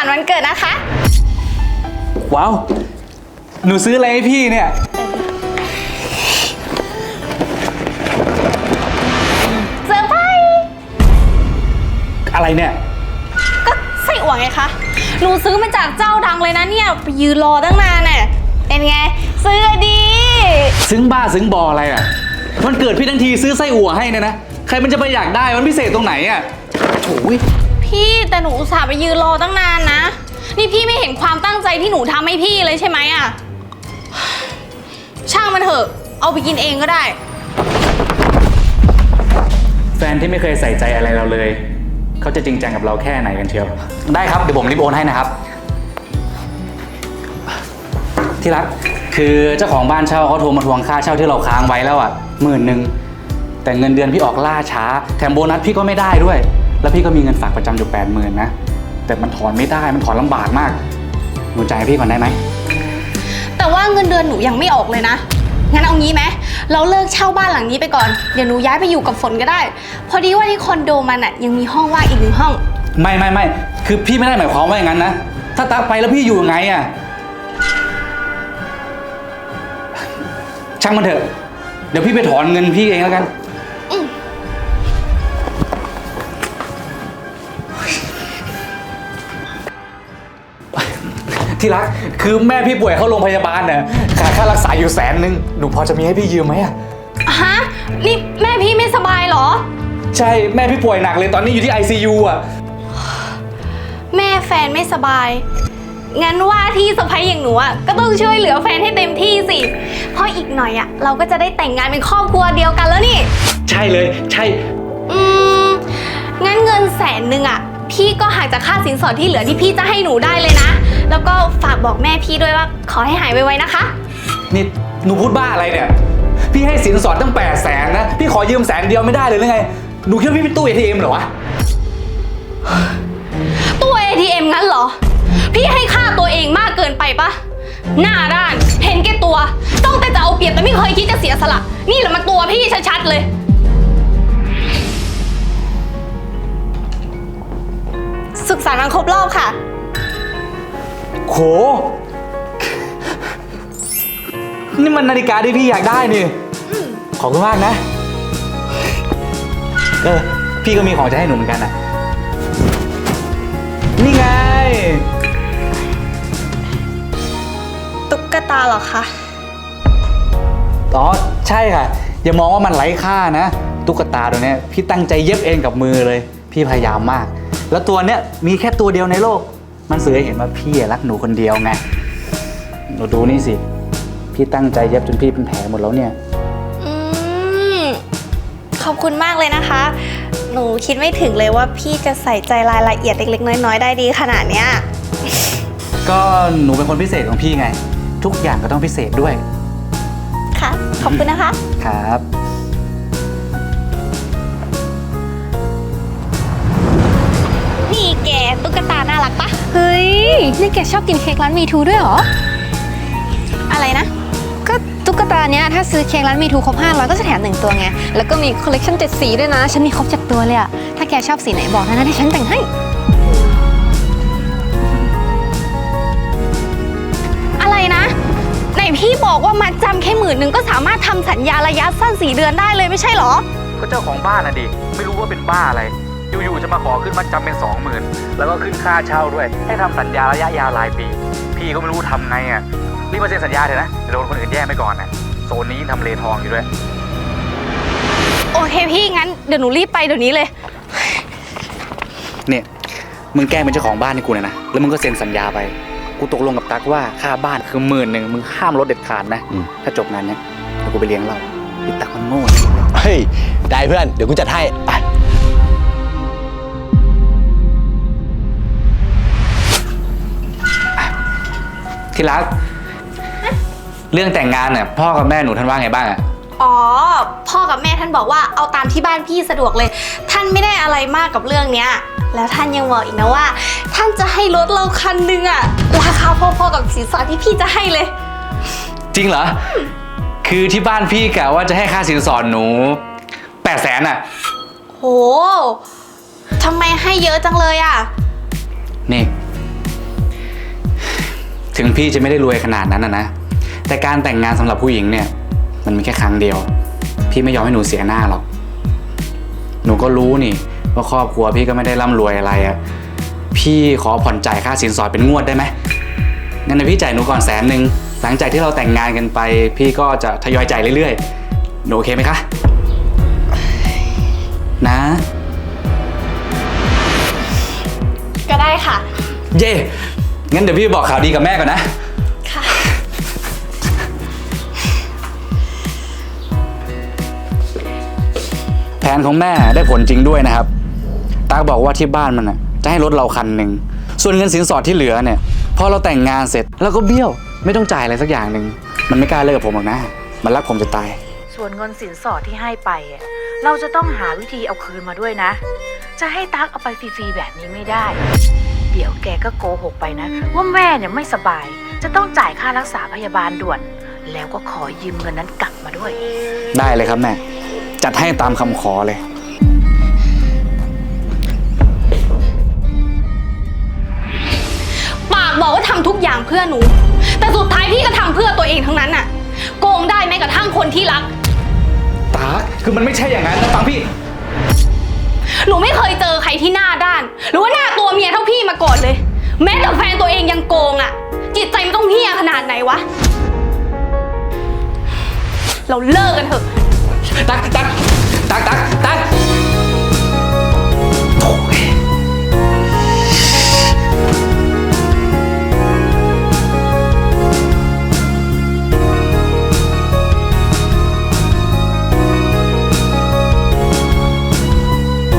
สันต์วันเกิดนะคะ ว้าว หนูซื้ออะไรให้พี่เนี่ย เซอร์ไพรส์อะไรเนี่ย ก็ไส้อั่วไงคะ หนูซื้อมาจากเจ้าดังเลยนะเนี่ยไปยืนรอตั้งนานน่ะเป็นไง ซื้อดี ซึ้งบ้าซึ้งบออะไรอะ มันเกิดพี่ทั้งทีซื้อไส้อั่วให้เนี่ยนะ ใครมันจะไปอยากได้ มันพิเศษตรงไหนอะโอ้ย พี่แต่หนูอุตส่าห์ไปยืนรอตั้งนานนะ นี่พี่ไม่เห็นความตั้งใจที่หนูทำให้พี่เลยใช่ไหมอะช่างมันเถอะ เอาไปกินเองก็ได้ แฟนที่ไม่เคยใส่ใจอะไรเราเลย เขาจะจริงจังกับเราแค่ไหนกันเชียว ได้ครับ เดี๋ยวผมรีบโอนให้นะครับ ที่รัก คือเจ้าของบ้านเช่าเขาโทรมาทวงค่าเช่าที่เราค้างไว้แล้วอะหมื่นหนึ่งแต่เงินเดือนพี่ออกล่าช้า แถมโบนัสพี่ก็ไม่ได้ด้วย แล้วพี่ก็มีเงินฝากประจำอยู่แปดหมื่นนะ แต่มันถอนไม่ได้ มันถอนลำบากมาก หนูจ่ายให้พี่ก่อนได้ไหม แต่ว่าเงินเดือนหนูยังไม่ออกเลยนะ งั้นเอางี้ไหม เราเลิกเช่าบ้านหลังนี้ไปก่อน เดี๋ยวหนูย้ายไปอยู่กับฝนก็ได้ พอดีว่าที่คอนโดมันอะยังมีห้องว่างอีกหนึ่งห้อง ไม่ไม่ไม่คือพี่ไม่ได้หมายความว่าอย่างนั้นนะ ถ้าตักไปแล้วพี่อยู่ยังไงอะช่างมันเถอะ เดี๋ยวพี่ไปถอนเงินพี่เองแล้วกัน ที่รักคือแม่พี่ป่วยเข้าโรงพยาบาลเนี่ยขาดค่ารักษาอยู่แสนนึงหนูพอจะมีให้พี่ยืมไหมอะฮะนี่แม่พี่ไม่สบายเหรอ ใช่แม่พี่ป่วยหนักเลยตอนนี้อยู่ที่ ICU อะแม่แฟนไม่สบาย งั้นว่าที่สะพ้ยอย่างหนูอะก็ต้องช่วยเหลือแฟนให้เต็มที่สิ เพราะอีกหน่อยอะเราก็จะได้แต่งงานเป็นครอบครัวเดียวกันแล้วนี่ ใช่เลยใช่ อืม งั้นเงินแสนหนึ่งอะพี่ก็หักจากค่าสินสอดที่เหลือที่พี่จะให้หนูได้เลยนะ แล้วก็ฝากบอกแม่พี่ด้วยว่าขอให้หายไวๆนะคะ นี่หนูพูดบ้าอะไรเนี่ย พี่ให้สินสอดตั้งแปดแสนนะ พี่ขอยืมแสนเดียวไม่ได้เลยหรือไง หนูคิดว่าพี่เป็นตู้ ATM เหรอวะตัว ATM งั้นเหรอ พี่ให้ค่าตัวเองมากเกินไปปะหน้าด้านเห็นแก่ตัว ต้องแต่จะเอาเปรียบแต่ไม่เคยคิดจะเสียสละ นี่แหละมันตัวพี่ชัดๆเลย สุขสันต์วันครบรอบค่ะ โห นี่มันนาฬิกาที่พี่อยากได้นี่ ขอบคุณมากนะ เออ พี่ก็มีของจะให้หนูเหมือนกันอะ นี่ไง ตุ๊กตาเหรอคะ อ๋อ ใช่ค่ะ อย่ามองว่ามันไร้ค่านะ ตุ๊กตาตัวเนี้ยพี่ตั้งใจเย็บเองกับมือเลย พี่พยายามมาก แล้วตัวเนี้ยมีแค่ตัวเดียวในโลก มันสื่อให้เห็นว่าพี่รักหนูคนเดียวไง หนูดูนี่สิ พี่ตั้งใจเย็บจนพี่เป็นแผลหมดแล้วเนี่ย อืม ขอบคุณมากเลยนะคะ หนูคิดไม่ถึงเลยว่าพี่จะใส่ใจรายละเอียดเล็กๆ น้อยๆ ได้ดีขนาดเนี้ย ก็หนูเป็นคนพิเศษของพี่ไง ทุกอย่างก็ต้องพิเศษด้วย ค่ะ ขอบคุณนะคะ ครับ เฮ้ย นี่แกชอบกินเค้กร้านมีทูด้วยเหรอ อะไรนะ ก็ตุ๊กตาเนี้ยถ้าซื้อเค้กร้านมีทูครบ500 ก็จะแถมหนึ่งตัวไง แล้วก็มีคอลเลกชัน7สีด้วยนะ ฉันมีครบเจ็ดตัวเลยอะถ้าแกชอบสีไหนบอกนะนะที่ฉันแต่งให้ อะไรนะไหนพี่บอกว่ามัดจำแค่หมื่นหนึ่งก็สามารถทำสัญญาระยะสั้นสี่เดือนได้เลยไม่ใช่เหรอ ก็เจ้าของบ้านน่ะดิ ไม่รู้ว่าเป็นบ้าอะไร อยู่ๆจะมาขอขึ้นมาจำเป็นสองหมื่นแล้วก็ขึ้นค่าเช่าด้วย ให้ทำสัญญาระยะยาวรายปี พี่ก็ไม่รู้ทำไงอะรีบมาเซ็นสัญญาเถอะนะเดี๋ยวโดนคนอื่นแย่งไปก่อนนะโซนนี้ทำเลทองอยู่ด้วย โอเคพี่งั้นเดี๋ยวหนูรีบไปเดี๋ยวนี้เลย เนี่ยมึงแกล้งเป็นเจ้าของบ้านให้กูหน่อยนะ แล้วมึงก็เซ็นสัญญาไป กูตกลงกับตั๊กว่าค่าบ้านคือหมื่นหนึ่งมึงห้ามลดเด็ดขาดนะ อืม ถ้าจบงานเนี้ยเดี๋ยวกูไปเลี้ยงเหล้าไอ้ตั๊กมันโง่ เฮ้ย ได้เพื่อน เดี๋ยวกูจัดให้ ไป ที่รัก เรื่องแต่งงานเนี่ยพ่อกับแม่หนูท่านว่าไงบ้างอะอ๋อ พ่อกับแม่ท่านบอกว่าเอาตามที่บ้านพี่สะดวกเลย ท่านไม่ได้อะไรมากกับเรื่องเนี้ย แล้วท่านยังบอกอีกนะว่า ท่านจะให้รถเราคันหนึงอะราคาพอๆกับสินสอดที่พี่จะให้เลย จริงเหรอ คือที่บ้านพี่กะว่าจะให้ค่าสินสอดหนูแปดแสนอะโหทำไมให้เยอะจังเลยอะนี่ ถึงพี่จะไม่ได้รวยขนาดนั้นนะนะ แต่การแต่งงานสำหรับผู้หญิงเนี่ย มันมีแค่ครั้งเดียว พี่ไม่ยอมให้หนูเสียหน้าหรอก หนูก็รู้นี่ ว่าครอบครัวพี่ก็ไม่ได้ร่ำรวยอะไรอะพี่ขอผ่อนจ่ายค่าสินสอดเป็นงวดได้ไหมงั้นเดี๋ยวพี่จ่ายหนูก่อนแสนหนึ่งหลังจากที่เราแต่งงานกันไป พี่ก็จะทยอยจ่ายเรื่อยๆ หนูโอเคไหมคะ นะ ก็ได้ค่ะ เย่ งั้นเดี๋ยวพี่บอกข่าวดีกับแม่ก่อนนะ ค่ะ แผนของแม่ได้ผลจริงด้วยนะครับ ตาบอกว่าที่บ้านมันน่ะจะให้รถเราคันหนึ่ง ส่วนเงินสินสอดที่เหลือเนี่ย พอเราแต่งงานเสร็จแล้วก็เบี้ยว ไม่ต้องจ่ายอะไรสักอย่างหนึ่ง มันไม่กล้าเลิกกับผมหรอกนะ มันรักผมจะตาย ส่วนเงินสินสอดที่ให้ไปอะเราจะต้องหาวิธีเอาคืนมาด้วยนะ จะให้ตั๊กเอาไปฟรีๆแบบนี้ไม่ได้เดี๋ยวแกก็โกหกไปนะ ว่าแม่เนี่ยไม่สบาย จะต้องจ่ายค่ารักษาพยาบาลด่วน แล้วก็ขอยืมเงินนั้นกลับมาด้วย ได้เลยครับแม่จัดให้ตามคำขอเลย ปากบอกว่าทำทุกอย่างเพื่อหนู แต่สุดท้ายพี่ก็ทำเพื่อตัวเองทั้งนั้นน่ะ โกงได้แม้กระทั่งคนที่รัก ตาคือมันไม่ใช่อย่างนั้นนะฟังพี่ หนูไม่เคยเจอใครที่หน้าด้าน หรือว่าหน้าตัวเมียเท่าพี่มาก่อนเลย แม้แต่แฟนตัวเองยังโกงอะ จิตใจมันต้องเฮี้ยขนาดไหนวะ เราเลิกกันเถอะ ตักตักตักตักตัก